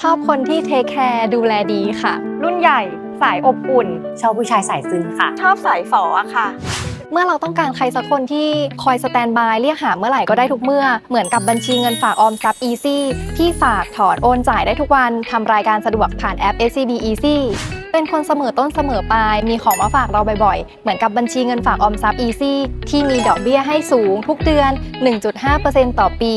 ชอบคนที่เทคแคร์ดูแลดีค่ะ รุ่นใหญ่สายอบอุ่น ชอบผู้ชายสายซึ้งค่ะ ชอบสายฝออะค่ะ เมื่อเราต้องการใครสักคนที่คอยสแตนบายเรียกหาเมื่อไหร่ก็ได้ทุกเมื่อ เหมือนกับบัญชีเงินฝากออมทรัพย์ Easy ที่ฝากถอนโอนจ่ายได้ทุกวันทำรายการสะดวกผ่านแอป SCB Easy เป็นคนเสมอต้นเสมอปลาย มีของมาฝากเราบ่อยๆ เหมือนกับบัญชีเงินฝากออมทรัพย์ Easy ที่มีดอกเบี้ยให้สูงทุกเดือน 1.5%ต่อปี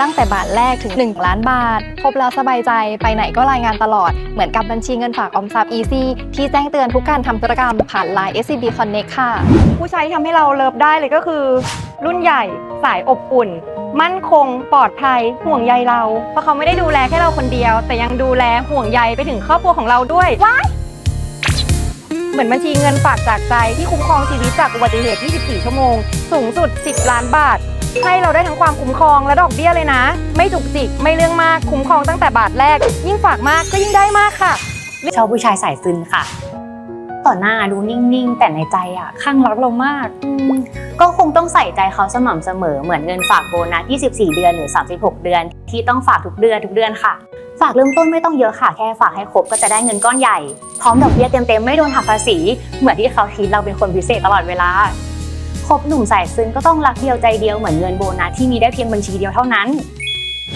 ตั้งแต่บาทแรกถึง 1 ล้านบาท พบแล้วสบายใจไปไหนก็รายงานตลอด เหมือนกับบัญชีเงินฝากออมทรัพย์ Easy ที่แจ้งเตือนทุกการทำธุรกรรมผ่าน Line SCB Connect ค่ะ ผู้ชายที่ทำให้เราเลิฟได้เลยก็คือ รุ่นใหญ่สายอบอุ่น มั่นคงปลอดภัยห่วงใยเรา เพราะเขาไม่ได้ดูแลแค่เราคนเดียว แต่ยังดูแลห่วงใยไปถึงครอบครัวของเราด้วยว้ายเหมือนบัญชีเงินฝากจากใจที่คุ้มครองชีวิตจากอุบัติเหตุ 24 ชั่วโมง สูงสุด 10 ล้านบาท ให้เราได้ทั้งความคุ้มครองและดอกเบี้ยเลยนะ ไม่จุกจิกไม่เรื่องมากคุ้มครองตั้งแต่บาทแรก ยิ่งฝากมากก็ยิ่งได้มากค่ะ ชอบผู้ชายสายซึ้งค่ะ ต่อหน้าดูนิ่งๆ แต่ในใจอะข้างรักเรามากอืมก็คงต้องใส่ใจเขาสม่ำเสมอเหมือนเงินฝากโบนัส 24 เดือนหรือ 36 เดือน ที่ต้องฝากทุกเดือนทุกเดือนค่ะ ฝากเริ่มต้นไม่ต้องเยอะค่ะ แค่ฝากให้ครบก็จะได้เงินก้อนใหญ่ พร้อมดอกเบี้ยเต็มๆไม่โดนหักภาษี เหมือนที่เขาคิดเราเป็นคนพิเศษตลอดเวลา คบหนุ่มสายซึ้งก็ต้องรักเดียวใจเดียวเหมือนเงินโบนัสที่มีได้เพียงบัญชีเดียวเท่านั้น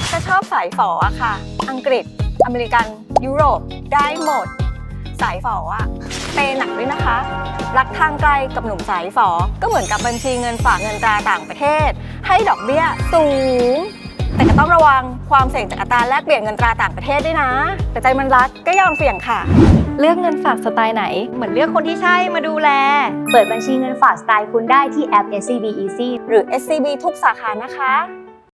ถ้าชอบสายฝออะค่ะ อังกฤษ อเมริกัน ยุโรป ได้หมด สายฝออะเปย์หนักด้วยนะคะ รักทางไกลกับหนุ่มสายฝอ ก็เหมือนกับบัญชีเงินฝากเงินตราต่างประเทศ ให้ดอกเบี้ยสูง แต่ก็ต้องระวังความเสี่ยงจากอัตราแลกเปลี่ยนเงินตราต่างประเทศด้วยนะ แต่ใจมันรักก็ยอมเสี่ยงค่ะ เลือกเงินฝากสไตล์ไหน เหมือนเลือกคนที่ใช่มาดูแล เปิดบัญชีเงินฝากสไตล์คุณได้ที่แอป SCB Easy หรือ SCB ทุกสาขานะคะ